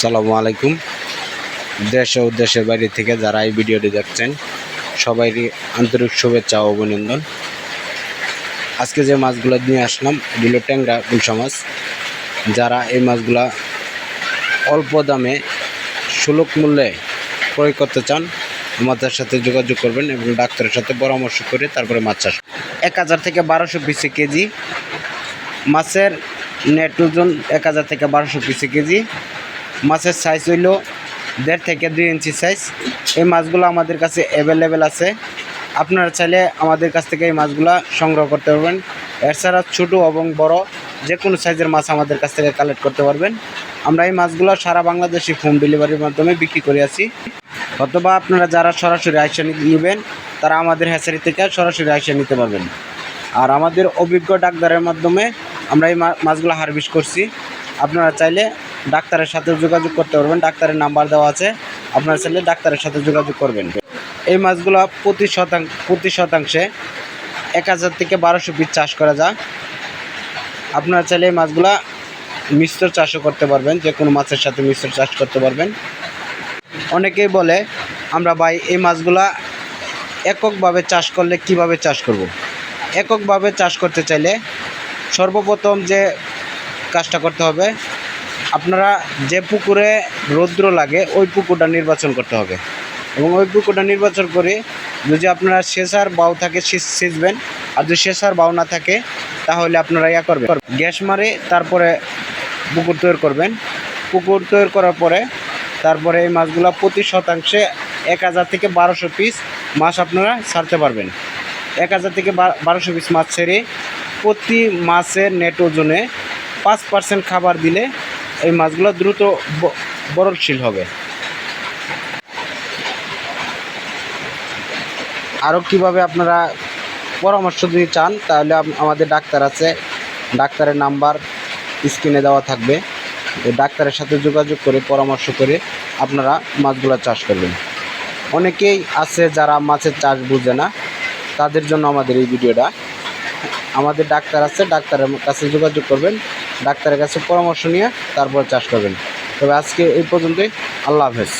আসসালামু আলাইকুম। দেশ ও দেশের বাইরে থেকে যারা এই ভিডিওটি দেখছেন, সবাইকে আন্তরিক শুভেচ্ছা ও অভিনন্দন। আজকে যে মাছগুলো নিয়ে আসলাম, এগুলো ট্যাংরা গুলশা মাছ। যারা এই মাছগুলা অল্প দামে সুলভ মূল্যে ক্রয় করতে চান, আমাদের সাথে যোগাযোগ করবেন এবং ডাক্তারের সাথে পরামর্শ করে তারপরে মাছ চাষ এক হাজার থেকে বারোশো পিসে কেজি মাছের নেট ওজন এক হাজার থেকে বারোশো পিসে কেজি মাছের সাইজ হইল দেড় থেকে দুই ইঞ্চি সাইজ এই মাছগুলো আমাদের কাছে অ্যাভেলেবেল আছে। আপনারা চাইলে আমাদের কাছ থেকে এই মাছগুলো সংগ্রহ করতে পারবেন। এছাড়া ছোটো এবং বড় যে কোনো সাইজের মাছ আমাদের কাছ থেকে কালেক্ট করতে পারবেন। আমরা এই মাছগুলো সারা বাংলাদেশে হোম ডেলিভারির মাধ্যমে বিক্রি করে আছি। অথবা আপনারা যারা সরাসরি আইসা নেবেন, তারা আমাদের হ্যাচারি থেকে সরাসরি আইসা নিতে পারবেন। আর আমাদের অভিজ্ঞ ডাক্তারের মাধ্যমে আমরা এই মাছগুলো হারভেস্ট করছি। আপনারা চাইলে ডাক্তারের সাথে যোগাযোগ করতে পারবেন। ডাক্তারের নাম্বার দেওয়া আছে। আপনারা চাইলে ডাক্তারের সাথে যোগাযোগ করবেন। এই মাছগুলো প্রতি শতাংশ প্রতি শতাংশে এক হাজার থেকে বারোশো পিস চাষ করা যায়। আপনারা চাইলে এই মাছগুলা মিশ্র চাষও করতে পারবেন। যে কোনো মাছের সাথে মিশ্র চাষ করতে পারবেন। অনেকেই বলে, আমরা ভাই, এই মাছগুলা এককভাবে চাষ করলে কীভাবে চাষ করব। এককভাবে চাষ করতে চাইলে সর্বপ্রথম যে কাজটা করতে হবে। আপনারা যে পুকুরে রৌদ্র লাগে, ওই পুকুরটা নির্বাচন করতে হবে। এবং ওই পুকুরটা নির্বাচন করে যদি আপনারা শেষার বাউ থাকে সেচ- সেচবেন। আর যদি শেষার বাউ না থাকে, তাহলে আপনারা ইয়া করবেন। গ্যাস মারে, তারপরে পুকুর তৈরি করবেন। পুকুর তৈরি করার পরে, তারপরে এই মাছগুলো প্রতি শতাংশে এক হাজার থেকে বারোশো পিস মাছ আপনারা ছাড়তে পারবেন। এক হাজার থেকে বারোশো পিস মাছ ছেড়ে প্রতি মাছের নেট ওজনে পাঁচ পার্সেন্ট খাবার দিলে এই মাছগুলো দ্রুত বরলশীল হবে। আরও কীভাবে আপনারা পরামর্শ যদি চান, তাহলে আমাদের ডাক্তার আছে। ডাক্তারের নাম্বার স্ক্রিনে দেওয়া থাকবে। ডাক্তারের সাথে যোগাযোগ করে, পরামর্শ করে আপনারা মাছগুলো চাষ করবেন। অনেকেই আছে যারা মাছের চাষ বুঝে না, তাদের জন্য আমাদের এই ভিডিওটা। আমাদের ডাক্তার আছে, ডাক্তারের কাছে যোগাযোগ করবেন। ডাক্তারের কাছে পরামর্শ নিয়ে তারপর চাষ করবেন। তবে আজকে এই পর্যন্তই। আল্লাহ হাফেজ।